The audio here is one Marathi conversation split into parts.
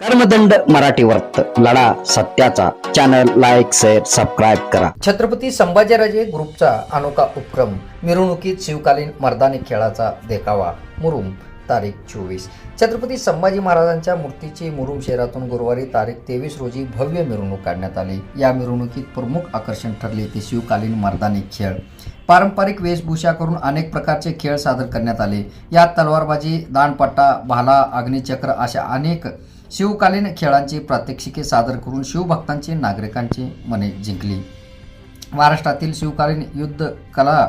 कर्मदंड मराठी वर्त लढा सत्याचा. चॅनल लाईक शेअर सबस्क्राईब करा. छत्रपती संभाजीराजे ग्रुपचा अनोखा उपक्रम. मिरवणुकीत शिवकालीन मर्दानी खेळाचा देखावा. मुरुम तारीख चोवीस. छत्रपती संभाजी महाराजांच्या मूर्तीची मुरुम शहरातून गुरुवारी तारीख तेवीस रोजी भव्य मिरवणूक काढण्यात आली. या मिरवणुकीत प्रमुख आकर्षण ठरले ते शिवकालीन मर्दानी खेळ. पारंपरिक वेशभूषा करून अनेक प्रकारचे खेळ सादर करण्यात आले. यात तलवारबाजी दांडपट्टा भाला अग्निचक्र अशा अनेक शिवकालीन खेळांची प्रात्यक्षिके सादर करून शिवभक्तांची नागरिकांची मने जिंकली. महाराष्ट्रातील शिवकालीन युद्ध कला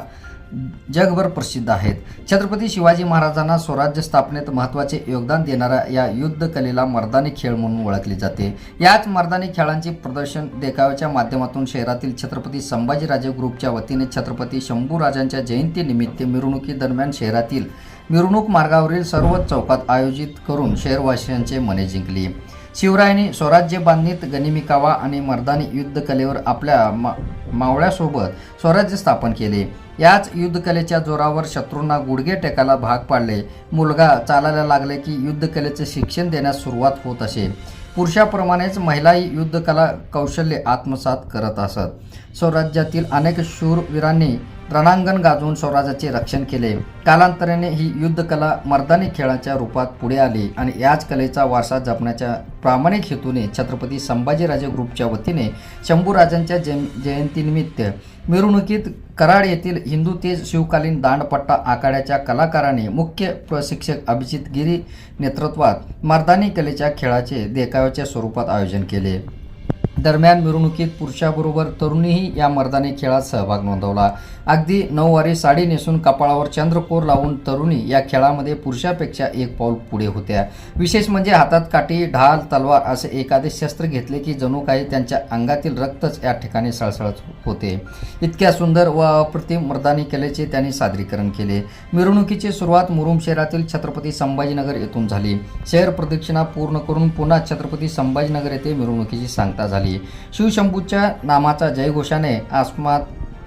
जगभर प्रसिद्ध आहेत. छत्रपती शिवाजी महाराजांना स्वराज्य स्थापनेत महत्त्वाचे योगदान देणाऱ्या या युद्ध कलेला मर्दानी खेळ म्हणून ओळखले जाते. याच मर्दानी खेळांचे प्रदर्शन देखाव्याच्या माध्यमातून शहरातील छत्रपती संभाजीराजे ग्रुपच्या वतीने छत्रपती शंभूराजांच्या जयंतीनिमित्त मिरवणुकीदरम्यान शहरातील मिरवणूक मार्गावरील सर्वच चौकात आयोजित करून शहरवासियांचे मने जिंकली. शिवरायांनी स्वराज्य बांधणीत गनिमिकावा आणि मर्दानी युद्धकलेवर आपल्या मा मावळ्यासोबत स्वराज्य स्थापन केले. याच युद्धकलेच्या जोरावर शत्रूंना गुडघे टेकायला भाग पाडले. मुलगा चालायला लागले की युद्धकलेचे शिक्षण देण्यास सुरुवात होत असे. पुरुषाप्रमाणेच महिलाही युद्धकला कौशल्य आत्मसात करत असत. स्वराज्यातील अनेक शूरवीरांनी रणांगण गाजवून स्वराज्याचे रक्षण केले. कालांतराने ही युद्धकला मर्दानी खेळाच्या रूपात पुढे आली आणि याच कलेचा वारसा जपण्याच्या प्रामाणिक हेतूने छत्रपती संभाजीराजे ग्रुपच्या वतीने शंभूराजांच्या जय जयंतीनिमित्त मिरवणुकीत कराड येथील हिंदू तेज शिवकालीन दांडपट्टा आखाड्याच्या कलाकाराने मुख्य प्रशिक्षक अभिजित गिरी नेतृत्वात मर्दानी कलेच्या खेळाचे देखाव्याच्या स्वरूपात आयोजन केले. दरम्यान मिरवणुकीत पुरुषाबरोबर तरुणीही या मर्दानी खेळात सहभाग नोंदवला. अगदी नऊवारी साडी नेसून कपाळावर चंद्रकोर लावून तरुणी या खेळामध्ये पुरुषापेक्षा एक पाऊल पुढे होत्या. विशेष म्हणजे हातात काठी ढाल तलवार असे एखादे शस्त्र घेतले की जणू काही त्यांच्या अंगातील रक्तच या ठिकाणी सळसळत होते. इतक्या सुंदर व अप्रतिम मर्दानी कलेचे त्यांनी सादरीकरण केले. मिरवणुकीची सुरुवात मुरुम शहरातील छत्रपती संभाजीनगर येथून झाली. शहर प्रदक्षिणा पूर्ण करून पुन्हा छत्रपती संभाजीनगर येथे मिरवणुकीची सांगता झाली. शिवशंभूच्या नामाचा जयघोषाने आसमात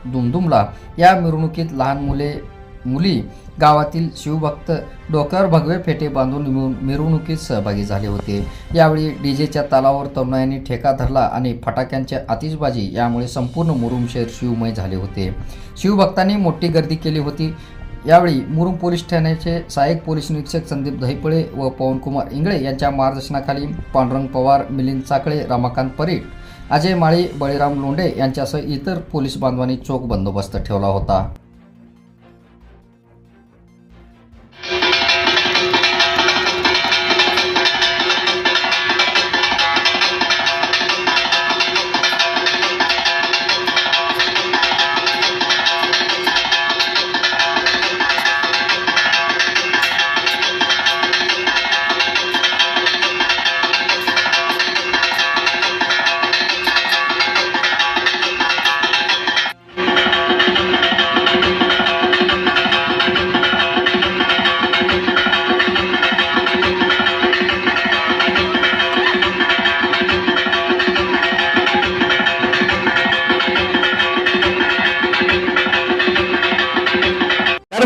दुमदुमला या मिरवणुकीत लहान मुले मुली गावातील शिवभक्त डोक्यावर भगवे फेटे बांधून मिरवणुकीत सहभागी झाले होते. यावेळी डीजेच्या तालावर तरुणायांनी ठेका धरला आणि फटाक्यांच्या आतिषबाजी यामुळे संपूर्ण मुरुम शहर शिवमय झाले होते. शिवभक्तांनी मोठी गर्दी केली होती. यावेळी मुरुम पोलीस ठाण्याचे सहाय्यक पोलीस निरीक्षक संदीप दहिपळे व पवनकुमार इंगळे यांच्या मार्गदर्शनाखाली पांडुरंग पवार मिलिंद चाकळे रमाकांत परीट अजय माळी बळीराम लोंढे यांच्यासह इतर पोलीस बांधवांनी चोख बंदोबस्त ठेवला होता.